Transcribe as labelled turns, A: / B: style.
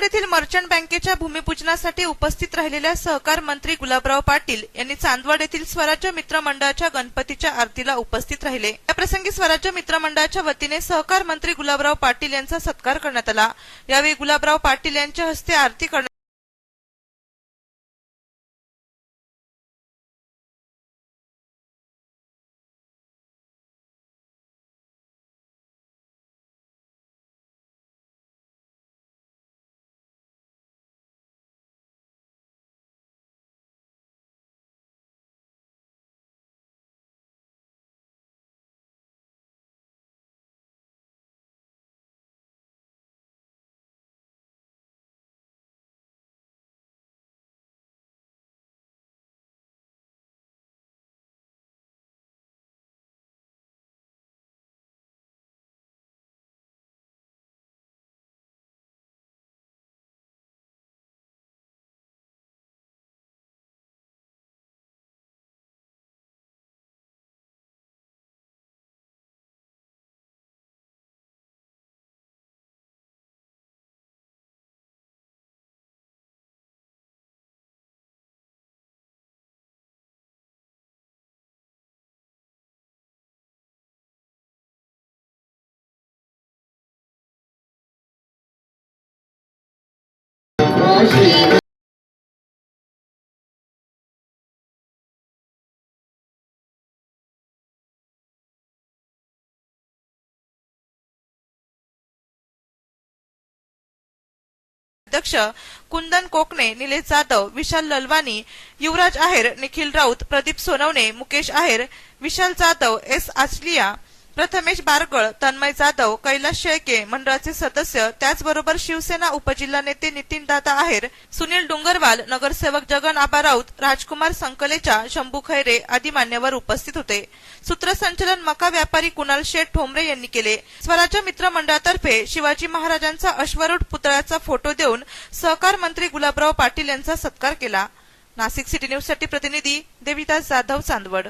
A: Merchant बँकेच्या भूमिपूजनासाठी उपस्थित राहिलेल्या सहकार मंत्री गुलाबराव पाटील यांनी चांदवड येथील स्वराज्य मित्र मंडळाच्या गणपतीच्या आरतीला उपस्थित राहिले. याप्रसंगी स्वराज्य मित्र मंडळाच्या वतीने सहकार मंत्री गुलाबराव पाटील यांचा सत्कार करण्यात आला. यावेळी गुलाबराव पाटील यांच्या हस्ते आरती करण्यात अध्यक्ष कुंदन कोकणे निलेश जाधव विशाल ललवानी युवराज आहेर निखिल राऊत प्रदीप सोनवणे मुकेश आहेर विशाल जाधव एस आचलिया प्रथमेश बारगळ तन्मय जाधव कैलास शेळके मंडळाचे सदस्य त्याचबरोबर शिवसेना उपजिल्हा नेते नितीन दादा आहेर सुनील डोंगरवाल नगरसेवक जगन आबा राऊत राजकुमार संकलेचा शंभू खैरे आदी मान्यवर उपस्थित होते. सूत्रसंचलन मका व्यापारी कुणाल शेठ ठोंबरे यांनी केले. स्वराज्य मित्र मंडळातर्फे शिवाजी महाराजांचा अश्वरूढ पुतळ्याचा फोटो देऊन सहकार मंत्री गुलाबराव पाटील यांचा सत्कार केला. नाशिक सिटी न्यूजसाठी प्रतिनिधी देविदास जाधव चांदवड.